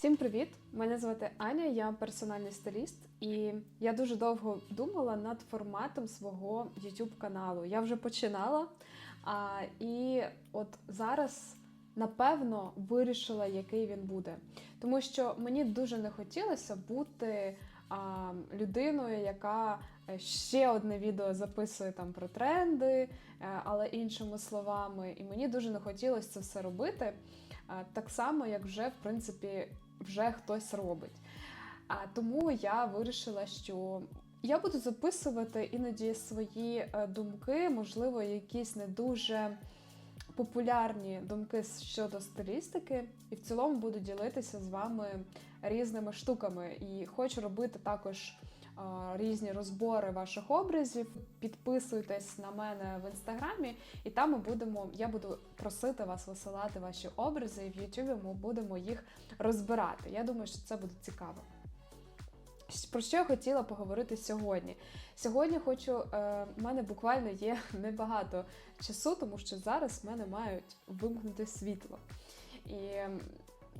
Всім привіт! Мене звати Аня, я персональний стиліст, і я дуже довго думала над форматом свого YouTube каналу. Я вже починала, а, і от зараз напевно вирішила, який він буде. Тому що мені дуже не хотілося бути а, людиною, яка е, ще одне відео записує там про тренди, е, але іншими словами. І мені дуже не хотілося це все робити. Так само, як вже в принципі вже хтось робить. А тому я вирішила, що я буду записувати іноді свої е, думки, можливо, якісь не дуже популярні думки щодо стилістики, і в цілому буду ділитися з вами різними штуками. І хочу робити також різні розбори ваших образів. Підписуйтесь на мене в інстаграмі, і там ми будемо. Я буду просити вас висилати ваші образи, і в Ютубі ми будемо їх розбирати. Я думаю, що це буде цікаво. Про що я хотіла поговорити сьогодні? Сьогодні хочу, е, в мене буквально є небагато часу, тому що зараз в мене мають вимкнути світло. І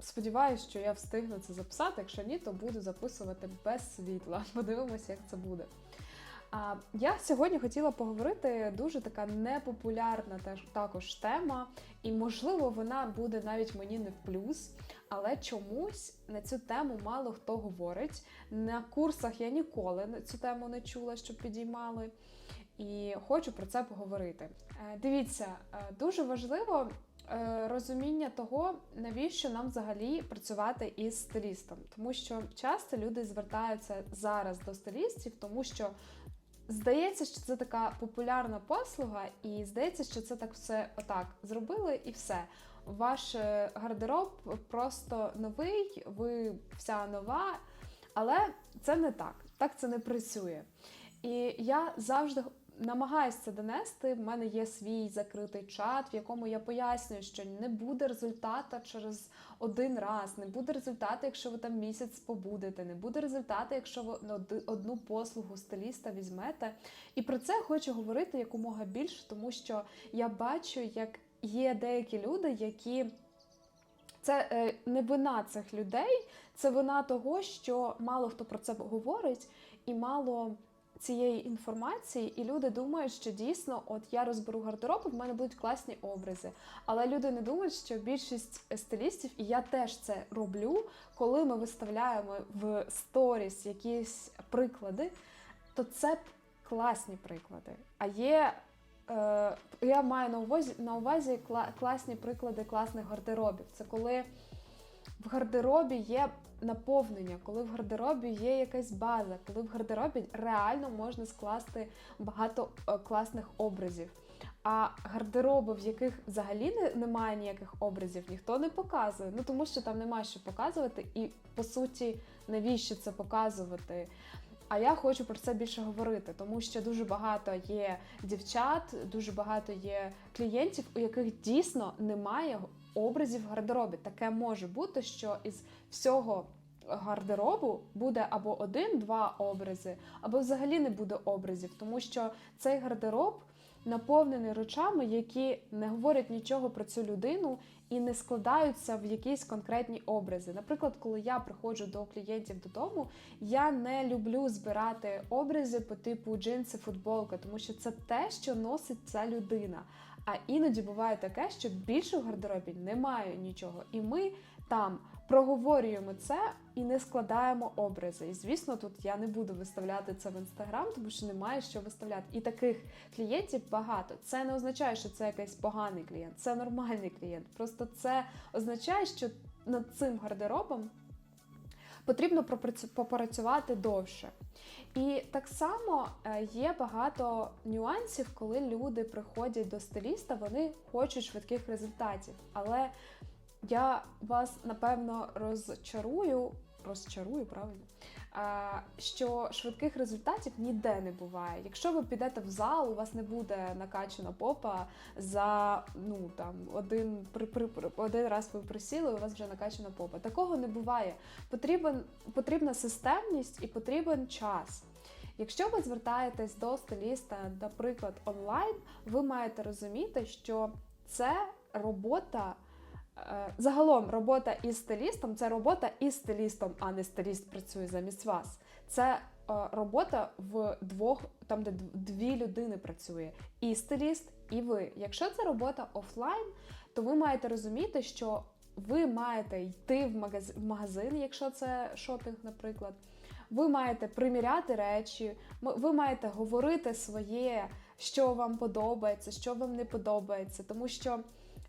сподіваюся, що я встигну це записати. Якщо ні, то буду записувати без світла. Подивимося, як це буде. А я сьогодні хотіла поговорити дуже така непопулярна теж також тема, і можливо вона буде навіть мені не в плюс, але чомусь на цю тему мало хто говорить. На курсах я ніколи цю тему не чула, щоб підіймали. І хочу про це поговорити. Е, Дивіться, е, дуже важливо розуміння того, навіщо нам взагалі працювати із стилістом, тому що часто люди звертаються зараз до стилістів, тому що Здається, що це така популярна послуга, і здається, що це так все отак зробили і все. Ваш е, гардероб просто новий, ви вся нова, але це не так. Так це не працює. І я завжди намагаюся це донести. В мене є свій закритий чат, в якому я пояснюю, що не буде результата через один раз, не буде результату, якщо ви там місяць побудете, не буде результату, якщо ви ну, одну послугу стиліста візьмете. І про це хочу говорити якомога більше, тому що я бачу, як є деякі люди, які. Це е, не вина цих людей, це вина того, що мало хто про це говорить, і мало цієї інформації, і люди думають, що дійсно, от я розберу гардероб, і в мене будуть класні образи. Але люди не думають, що більшість стилістів, і я теж це роблю, коли ми виставляємо в сторіс якісь приклади, то це класні приклади. А є. Е, я маю на увазі на увазі кла- класні приклади класних гардеробів. Це коли в гардеробі є наповнення, коли в гардеробі є якась база, коли в гардеробі реально можна скласти багато е, класних образів. А гардероби, в яких взагалі немає ніяких образів, ніхто не показує. Ну тому що там немає що показувати, і по суті, навіщо це показувати? А я хочу про це більше говорити, тому що дуже багато є дівчат, дуже багато є клієнтів, у яких дійсно немає образів в гардеробі. Таке може бути, що із всього гардеробу буде або один-два образи, або взагалі не буде образів, тому що цей гардероб наповнений речами, які не говорять нічого про цю людину і не складаються в якісь конкретні образи. Наприклад, коли я приходжу до клієнтів додому, я не люблю збирати образи по типу джинси, футболка, тому що це те, що носить ця людина. А іноді буває таке, що більше в гардеробі немає нічого, і ми там проговорюємо це і не складаємо образи. І звісно, тут я не буду виставляти це в інстаграм, тому що немає що виставляти. І таких клієнтів багато. Це не означає, що це якийсь поганий клієнт, це нормальний клієнт. Просто це означає, що над цим гардеробом потрібно попрацювати довше. І так само е, є багато нюансів, коли люди приходять до стиліста, вони хочуть швидких результатів. Але я вас напевно розчарую, розчарую, правильно? А, що швидких результатів ніде не буває. Якщо ви підете в зал, у вас не буде накачана попа за ну там один при, при, при- один раз ви присіли, у вас вже накачана попа. Такого не буває. Потрібен, потрібна системність і потрібен час. Якщо ви звертаєтесь до стиліста, наприклад, онлайн, ви маєте розуміти, що це робота Загалом робота із стилістом це робота із стилістом, а не стиліст працює замість вас. Це е, робота в двох, там де дві людини працює, і стиліст, і ви. Якщо це робота офлайн, то ви маєте розуміти, що ви маєте йти в магазин, якщо це шопінг, наприклад. Ви маєте приміряти речі, ви маєте говорити своє, що вам подобається, що вам не подобається, тому що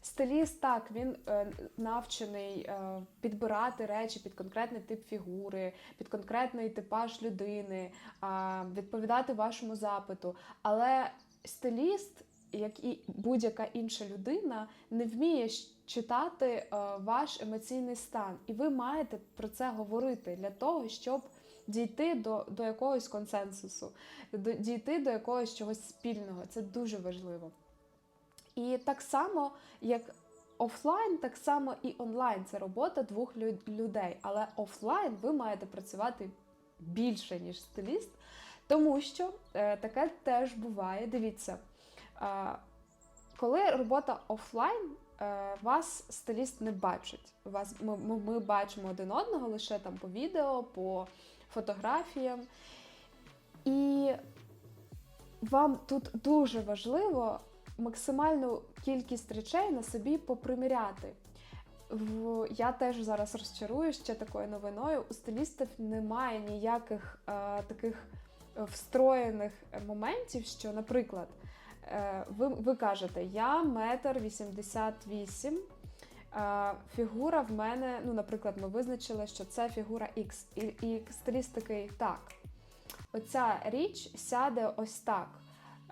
стиліст так він е, навчений е, підбирати речі під конкретний тип фігури, під конкретний типаж людини, а, відповідати вашому запиту. Але стиліст, як і будь-яка інша людина, не вміє читати е, ваш емоційний стан, і ви маєте про це говорити для того, щоб дійти до, до якогось консенсусу, до, дійти до якогось чогось спільного. Це дуже важливо. І так само, як офлайн, так само і онлайн це робота двох людей. Але офлайн ви маєте працювати більше, ніж стиліст, тому що е, таке теж буває. Дивіться, е, коли робота офлайн, е, вас стиліст не бачить. Вас, ми, ми, ми бачимо один одного лише там по відео, по фотографіям. І вам тут дуже важливо максимальну кількість речей на собі поприміряти. Я теж зараз розчарую ще такою новиною. У стилістів немає ніяких е, таких встроєних моментів, що, наприклад, е, ви, ви кажете, я метр вісімдесят вісім. е, Фігура в мене, ну, наприклад, ми визначили, що це фігура X. І, і стиліст такий, так, оця річ сяде ось так.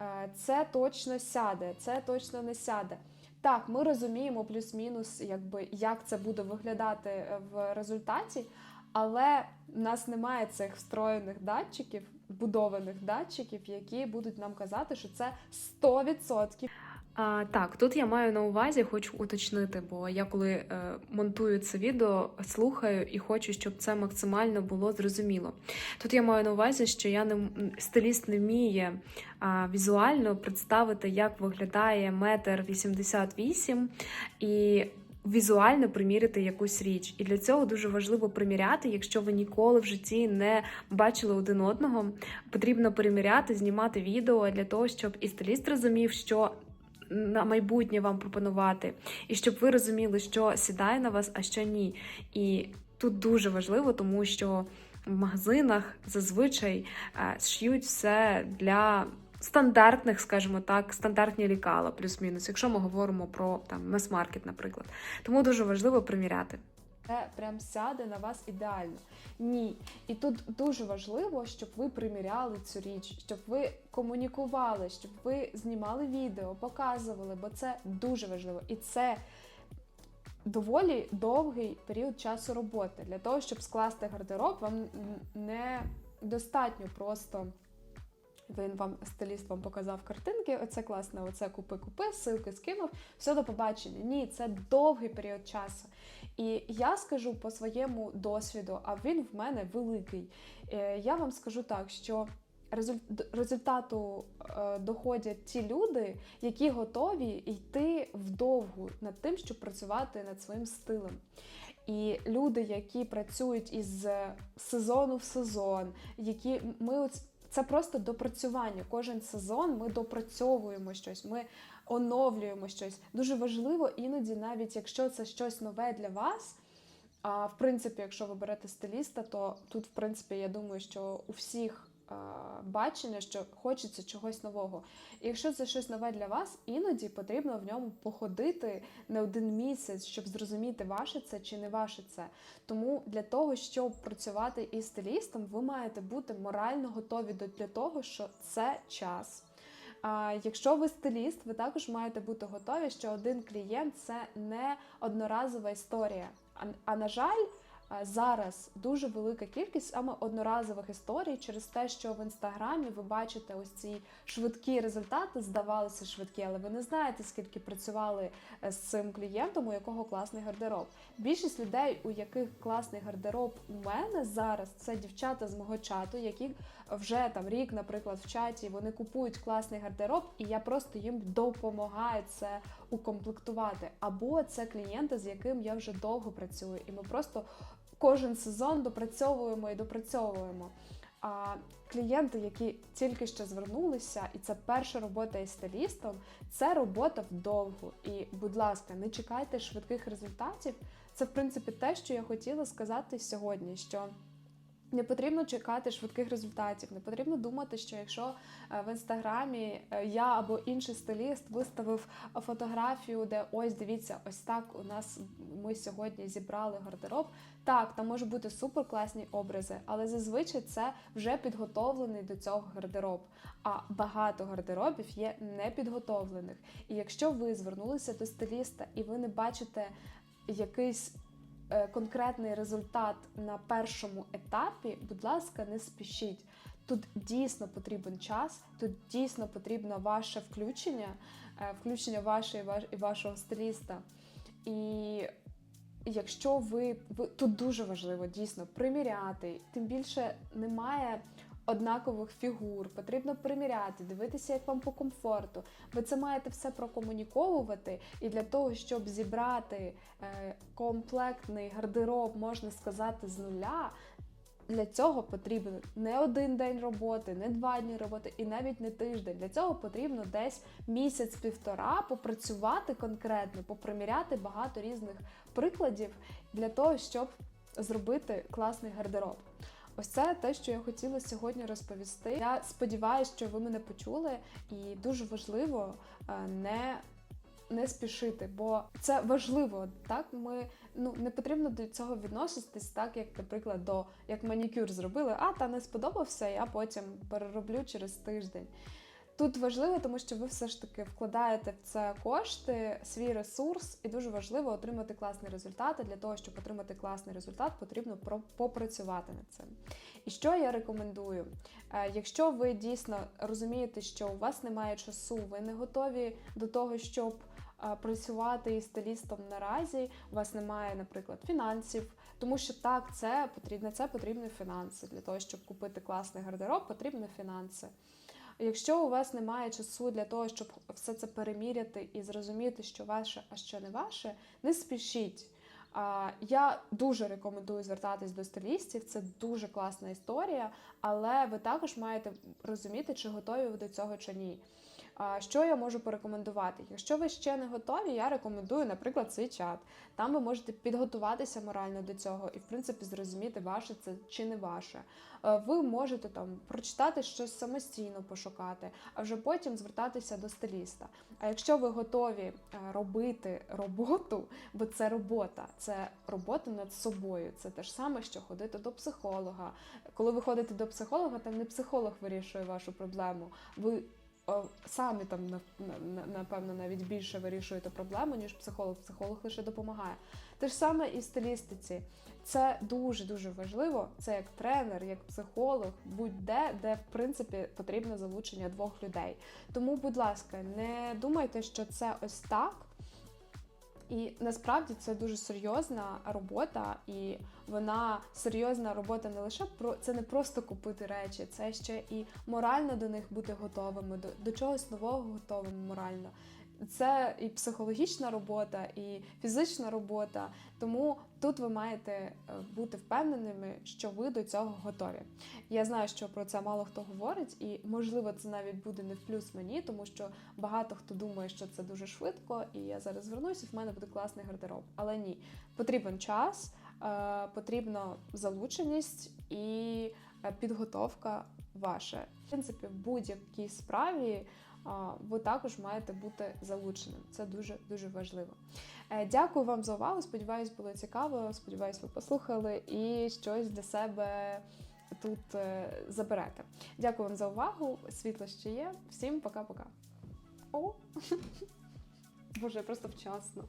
Е, Це точно сяде, це точно не сяде. Так, ми розуміємо плюс-мінус, якби як це буде виглядати е, в результаті, але в нас немає цих встроєних датчиків, вбудованих датчиків, які будуть нам казати, що це 100%. А, так, тут я маю на увазі, хочу уточнити, бо я коли е, монтую це відео, слухаю і хочу, щоб це максимально було зрозуміло. Тут я маю на увазі, що я не стиліст не вміє а, візуально представити, як виглядає метр вісімдесят вісім і. Візуально приміряти якусь річ, і для цього дуже важливо приміряти, якщо ви ніколи в житті не бачили один одного. Потрібно приміряти, знімати відео для того, щоб і стиліст розумів, що на майбутнє вам пропонувати, і щоб ви розуміли, що сідає на вас, а що ні. І тут дуже важливо, тому що в магазинах зазвичай е, шиють все для стандартних, скажімо так, стандартні лікала, плюс-мінус, якщо ми говоримо про там мас-маркет, наприклад. Тому дуже важливо приміряти. Це прям сяде на вас ідеально. Ні. І тут дуже важливо, щоб ви приміряли цю річ, щоб ви комунікували, щоб ви знімали відео, показували, бо це дуже важливо. І це доволі довгий період часу роботи. Для того, щоб скласти гардероб, вам не достатньо просто. Він вам стиліст вам показав картинки, оце класно, оце купи-купи, ссылки скинув, все до побачення. Ні, це довгий період часу. І я скажу по своєму досвіду, а він в мене великий. Е, Я вам скажу так, що результату е, доходять ті люди, які готові йти вдовгу над тим, щоб працювати над своїм стилем. І люди, які працюють із сезону в сезон, які ми це просто допрацювання. Кожен сезон ми допрацьовуємо щось, ми оновлюємо щось. Дуже важливо іноді, навіть якщо це щось нове для вас. А в принципі, якщо ви берете стиліста, то тут, в принципі, я думаю, що у всіх бачення, що хочеться чогось нового. І якщо це щось нове для вас, іноді потрібно в ньому походити не один місяць, щоб зрозуміти, ваше це чи не ваше це. Тому для того, щоб працювати із стилістом, ви маєте бути морально готові до того, що це час. А якщо ви стиліст, ви також маєте бути готові, що один клієнт це не одноразова історія. А, а на жаль, зараз дуже велика кількість саме одноразових історій через те, що в інстаграмі ви бачите ось ці швидкі результати, здавалося швидкі, але ви не знаєте, скільки працювали е, з цим клієнтом, у якого класний гардероб. Більшість людей, у яких класний гардероб у мене зараз, це дівчата з мого чату, які вже там рік, наприклад, в чаті вони купують класний гардероб, і я просто їм допомагаю це укомплектувати, або це клієнти, з яким я вже довго працюю, і ми просто кожен сезон допрацьовуємо і допрацьовуємо. А клієнти, які тільки що звернулися, і це перша робота із стилістом, це робота вдовгу. І, будь ласка, не чекайте швидких результатів. Це, в принципі, те, що я хотіла сказати сьогодні. що не потрібно чекати швидких результатів, не потрібно думати, що якщо е, в інстаграмі е, я або інший стиліст виставив фотографію, де ось дивіться, ось так у нас ми сьогодні зібрали гардероб. Так, там можуть бути суперкласні образи, але зазвичай це вже підготовлений до цього гардероб. А багато гардеробів є непідготовлених. І якщо ви звернулися до стиліста і ви не бачите якийсь е, конкретний результат на першому етапі, будь ласка, не спішіть. Тут дійсно потрібен час, тут дійсно потрібно ваше включення, е, включення вашої і вашого стиліста. І якщо ви, ви тут дуже важливо дійсно приміряти, тим більше немає однакових фігур, потрібно приміряти, дивитися, як вам по комфорту. Ви це маєте все прокомуніковувати, і для того, щоб зібрати е, комплектний гардероб, можна сказати, з нуля. Для цього потрібен не один день роботи, не два дні роботи і навіть не тиждень. Для цього потрібно десь місяць-півтора попрацювати конкретно, поприміряти багато різних прикладів для того, щоб зробити класний гардероб. Ось це те, що я хотіла сьогодні розповісти. Я сподіваюся, що ви мене почули, і дуже важливо е, не не спішити, бо це важливо. Так ми ну не потрібно до цього відноситись, так як, наприклад, до як манікюр зробили, а та не сподобався, я потім перероблю через тиждень. Тут важливо, тому що ви все ж таки вкладаєте в це кошти, свій ресурс, і дуже важливо отримати класний результат. І для того, щоб отримати класний результат, потрібно попрацювати над цим. І що я рекомендую? Е, Якщо ви дійсно розумієте, що у вас немає часу, ви не готові до того, щоб е, працювати із стилістом наразі, у вас немає, наприклад, фінансів, тому що так, це потрібно, це потрібні фінанси. Для того, щоб купити класний гардероб, потрібні фінанси. Якщо у вас немає часу для того, щоб все це переміряти і зрозуміти, що ваше, а що не ваше, не спішіть. Я дуже рекомендую звертатись до стилістів, це дуже класна історія, але ви також маєте розуміти, чи готові ви до цього чи ні. Що я можу порекомендувати? Якщо ви ще не готові, я рекомендую, наприклад, цей чат. Там ви можете підготуватися морально до цього і, в принципі, зрозуміти, ваше це чи не ваше. Е, Ви можете там прочитати щось самостійно пошукати, а вже потім звертатися до стиліста. А якщо ви готові е, робити роботу, бо це робота, це робота над собою. Це те ж саме, що ходити до психолога. Коли ви ходите до психолога, там не психолог вирішує вашу проблему. Ви самі там на- на- на- напевно навіть більше вирішуєте проблему, ніж психолог. Психолог лише допомагає. Те ж саме і в стилістиці. Це дуже дуже важливо. Це як тренер, як психолог, будь-де, де в принципі потрібне залучення двох людей. Тому, будь ласка, не думайте, що це ось так. І насправді це дуже серйозна робота, і вона серйозна робота не лише про це не просто купити речі, це ще і морально до них бути готовими, до, до чогось нового готовими морально. Це і психологічна робота, і фізична робота. Тому тут ви маєте е, бути впевненими, що ви до цього готові. Я знаю, що про це мало хто говорить, і можливо це навіть буде не в плюс мені, тому що багато хто думає, що це дуже швидко, і я зараз звернуся, і в мене буде класний гардероб. Але ні, потрібен час, потрібна залученість і е, підготовка ваша. В принципі, в будь-якій справі ви також маєте бути залученим. Це дуже дуже важливо. Е, Дякую вам за увагу. Сподіваюсь, було цікаво. Сподіваюсь, ви послухали і щось для себе тут е, заберете. Дякую вам за увагу. Світло ще є. Всім пока-пока. О! Боже, просто вчасно.